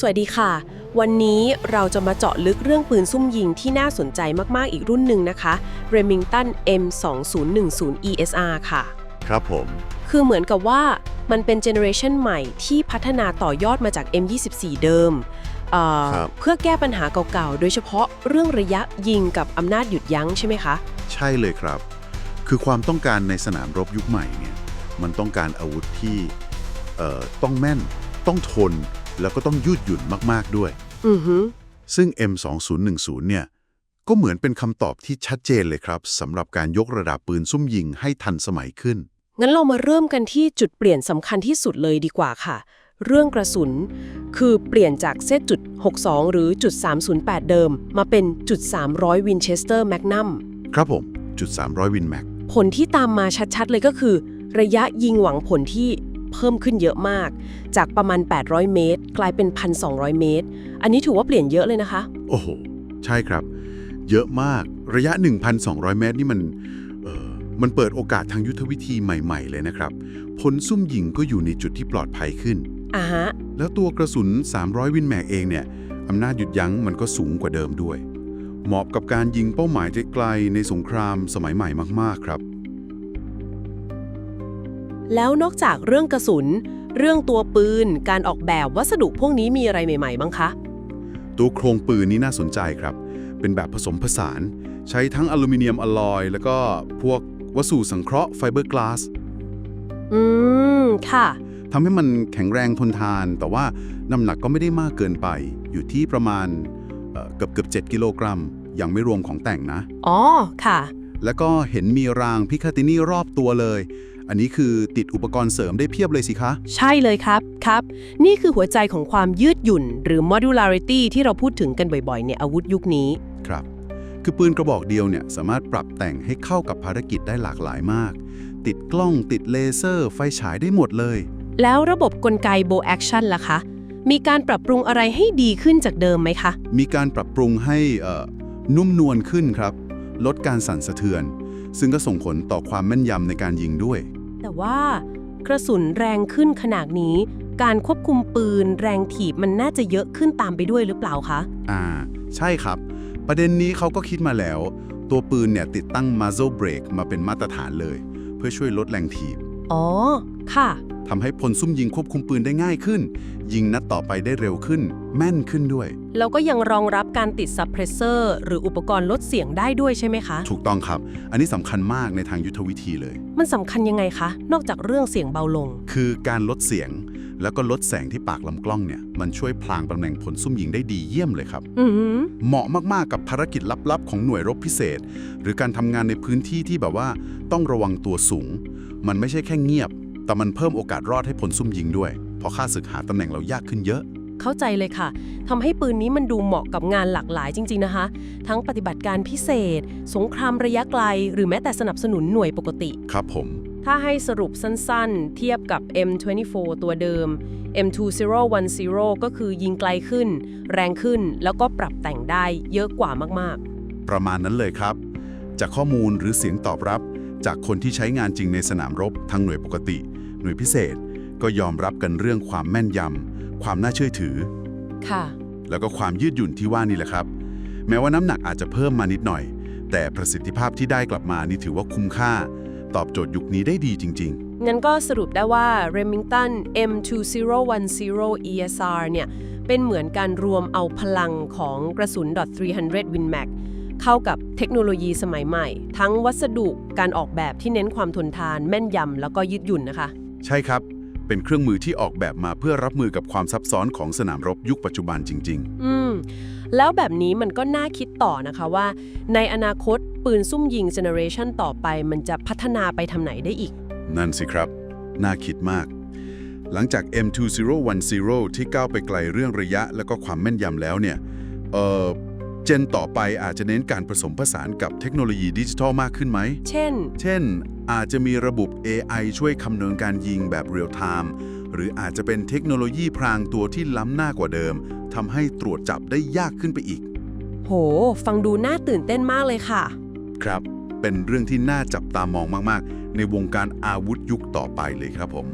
สวัสดีค่ะ วันนี้เราจะมาเจาะลึกเรื่องปืนซุ่มยิงที่น่าสนใจมาก ๆ อีกรุ่นหนึ่งนะคะ Remington M2010 ESR ค่ะ ครับผม คือเหมือนกับว่ามันเป็นเจเนอเรชันใหม่ที่พัฒนาต่อยอดมาจาก M24 เดิมเอ่อครับ เพื่อแก้ปัญหาเก่า ๆ โดยเฉพาะเรื่องระยะยิงกับอำนาจหยุดยั้งใช่ไหมคะ ใช่เลยครับ คือความต้องการในสนามรบยุคใหม่เนี่ย มันต้องการอาวุธที่เอ่อต้องแม่น ต้องทน แล้วก็ต้องยืดหยุ่นมากๆด้วย อือฮึซึ่ง M2010 เนี่ยก็เหมือนเป็นคำตอบที่ชัดเจนเลยครับสำหรับการยกระดับปืนซุ่มยิงให้ทันสมัยขึ้น งั้นเรามาเริ่มกันที่จุดเปลี่ยนสำคัญที่สุดเลยดีกว่าค่ะ เรื่องกระสุน คือเปลี่ยนจากเซตจุด 62 หรือจุด 308 เดิม มาเป็นจุด 300 Winchester Magnum ครับผมจุด 300 วินแม็กผลที่ตามมาชัดๆ เลยก็คือ ระยะยิงหวังผลที่ เพิ่มขึ้นเยอะมาก จากประมาณ 800 เมตร กลายเป็น 1,200 เมตร อันนี้ถือว่าเปลี่ยนเยอะเลยนะคะ โอ้โห ใช่ครับ เยอะมากระยะ 1,200 เมตรนี่มันเอ่อมันเปิดโอกาสทางยุทธวิธีใหม่ ๆ เลยนะครับผลซุ่มยิงก็อยู่ในจุดที่ปลอดภัยขึ้นอ่าฮะแล้วตัวกระสุน 300 วินแมกเองเนี่ยอำนาจหยุดยั้งมันก็สูงกว่าเดิมด้วย เหมาะกับการยิงเป้าหมายไกลๆในสงครามสมัยใหม่มากๆครับ แล้วนอกจากเรื่องกระสุน เรื่องตัวปืน การออกแบบวัสดุพวกนี้มีอะไรใหม่ๆบ้างคะ ตัวโครงปืนนี่น่าสนใจครับ เป็นแบบผสมผสาน ใช้ทั้งอลูมิเนียมอลลอย แล้วก็พวกวัสดุสังเคราะห์ไฟเบอร์กลาส อืม ค่ะทำให้มันแข็งแรงทนทาน แต่ว่าน้ำหนักก็ไม่ได้มากเกินไป อยู่ที่ประมาณเอ่อเกือบเกือบ7กิโลกรัม ยังไม่รวมของแต่งนะ อ๋อ ค่ะ แล้วก็เห็นมีรางพิคาตินี่รอบตัวเลย อันนี้คือติดอุปกรณ์เสริมได้เพียบเลยสิคะ ใช่เลยครับครับ นี่คือหัวใจของความยืดหยุ่น หรือ modularity ที่เราพูดถึงกันบ่อยๆในอาวุธยุคนี้ ครับ คือปืนกระบอกเดียวเนี่ยสามารถปรับแต่งให้เข้ากับภารกิจได้หลากหลายมาก ติดกล้องติดเลเซอร์ ไฟฉายได้หมดเลย แล้วระบบกลไก bow action ล่ะคะ มีการปรับปรุงอะไรให้ดีขึ้นจากเดิมไหมคะ มีการปรับปรุงให้เอ่อนุ่มนวลขึ้นครับ ลดการสั่นสะเทือน ซึ่งก็ส่งผลต่อความแม่นยำในการยิงด้วย แต่ว่ากระสุนแรงขึ้นขนาดนี้ การควบคุมปืนแรงถีบมันน่าจะเยอะขึ้นตามไปด้วยหรือเปล่าคะ อ่า ใช่ครับ ประเด็นนี้เขาก็คิดมาแล้ว ตัวปืนเนี่ยติดตั้ง muzzle brake มาเป็นมาตรฐานเลย เพื่อช่วยลดแรงถีบ อ๋อ ค่ะ ทำให้พลซุ่มยิงควบคุมปืนได้ง่ายขึ้น ยิงนัดต่อไปได้เร็วขึ้น แม่นขึ้นด้วย แล้วก็ยังรองรับการติดซับเพรสเซอร์หรืออุปกรณ์ลดเสียงได้ด้วยใช่ไหมคะ ถูกต้องครับ อันนี้สำคัญมากในทางยุทธวิธีเลย มันสำคัญยังไงคะ นอกจากเรื่องเสียงเบาลง คือการลดเสียง แล้วก็ลดแสงที่ปากลำกล้องเนี่ย มันช่วยพลางตำแหน่งผลซุ่มยิงได้ดีเยี่ยมเลยครับ อือหือเหมาะมากๆกับภารกิจลับๆ ของหน่วยรบพิเศษ หรือการทำงานในพื้นที่ที่แบบว่าต้องระวังตัวสูง มันไม่ใช่แค่เงียบ แต่มันเพิ่มโอกาสรอดให้ผลซุ่มยิงด้วย เพราะค่าศึกหาตำแหน่งเรายากขึ้นเยอะ เข้าใจเลยค่ะ ทำให้ปืนนี้มันดูเหมาะกับงานหลากหลายจริง ๆ นะคะ ทั้งปฏิบัติการพิเศษ สงครามระยะไกล หรือแม้แต่สนับสนุนหน่วยปกติ ครับผม ถ้าให้สรุปสั้นๆ เทียบกับ M24 ตัวเดิม M2010 ก็คือยิงไกลขึ้น แรงขึ้นแล้วก็ปรับแต่งได้เยอะกว่ามากประมาณนั้นเลยครับ จากข้อมูลหรือเสียงตอบรับจากคนที่ใช้งานจริงในสนามรบทั้งหน่วยปกติ หน่วยพิเศษ ก็ยอมรับกันเรื่องความแม่นยำความน่าเชื่อถือๆค่ะ แล้วก็ความยืดหยุ่นที่ว่านี่แหละครับ แม้ว่าน้ำหนักอาจจะเพิ่มมานิดหน่อย แต่ประสิทธิภาพที่ได้กลับมานี่ถือว่าคุ้มค่า ตอบโจทย์ยุคนี้ได้ดีจริงงั้นก็สรุปได้ว่า Remington M2010 ESR เนี่ย เป็นเหมือนการรวมเอาพลังของกระสุน .300 Win Mag เข้ากับเทคโนโลยีสมัยใหม่ ทั้งวัสดุการออกแบบที่เน้นความทนทานแม่นยำแล้วก็ยืดหยุ่นนะคะๆ ใช่ครับ เป็นเครื่องมือที่ออกแบบมาเพื่อรับมือกับความซับซ้อนของสนามรบยุคปัจจุบันจริงอืม แล้วแบบนี้มันก็น่าคิดต่อนะคะว่า ในอนาคตปืนซุ่มยิงเจเนอเรชันต่อไป มันจะพัฒนาไปทำไหนได้อีกๆนั่นสิครับ น่าคิดมาก หลังจาก M2010 ที่ก้าวไปไกลเรื่องระยะและก็ความแม่นยำแล้วเนี่ย เอ่อ เจนต่อไปอาจจะเน้นการผสมผสานกับเทคโนโลยีดิจิทัลมากขึ้นไหม เช่น เช่น อาจจะมีระบบ AI ช่วยคำนวณการยิงแบบเรียลไทม์หรืออาจจะเป็นเทคโนโลยีพรางตัวที่ล้ำหน้ากว่าเดิมทำให้ตรวจจับได้ยากขึ้นไปอีก โห ฟังดูน่าตื่นเต้นมากเลยค่ะ ครับ เป็นเรื่องที่น่าจับตามองมาก ๆ ในวงการอาวุธยุคต่อไปเลยครับผม